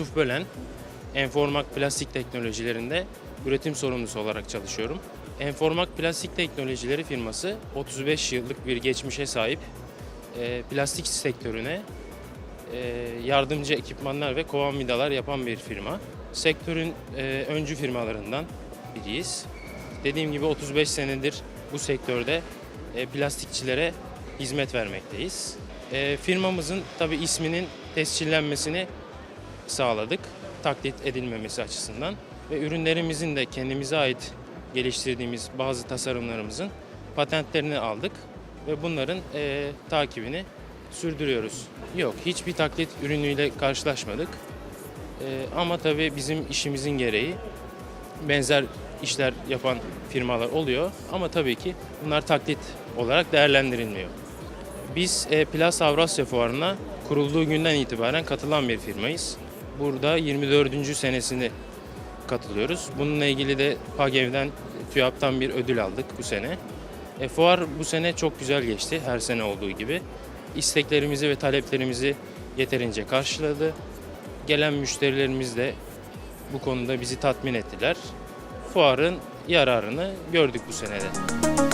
Yusuf Bölen. Enformak Plastik Teknolojilerinde üretim sorumlusu olarak çalışıyorum. Enformak Plastik Teknolojileri firması 35 yıllık bir geçmişe sahip e, plastik sektörüne e, yardımcı ekipmanlar ve kovan vidalar yapan bir firma. Sektörün e, öncü firmalarından biriyiz. Dediğim gibi 35 senedir bu sektörde e, plastikçilere hizmet vermekteyiz. E, firmamızın tabi isminin tescillenmesini sağladık. Taklit edilmemesi açısından ve ürünlerimizin de kendimize ait geliştirdiğimiz bazı tasarımlarımızın patentlerini aldık ve bunların e, takibini sürdürüyoruz. Yok, hiçbir taklit ürünüyle karşılaşmadık. E, ama tabii bizim işimizin gereği benzer işler yapan firmalar oluyor ama tabii ki bunlar taklit olarak değerlendirilmiyor. Biz e, Plus Avrasya Fuarı'na kurulduğu günden itibaren katılan bir firmayız. Burada 24. senesini katılıyoruz. Bununla ilgili de PAGEV'den, TÜYAP'tan bir ödül aldık bu sene. E, fuar bu sene çok güzel geçti, her sene olduğu gibi. İsteklerimizi ve taleplerimizi yeterince karşıladı. Gelen müşterilerimiz de bu konuda bizi tatmin ettiler. Fuarın yararını gördük bu senede.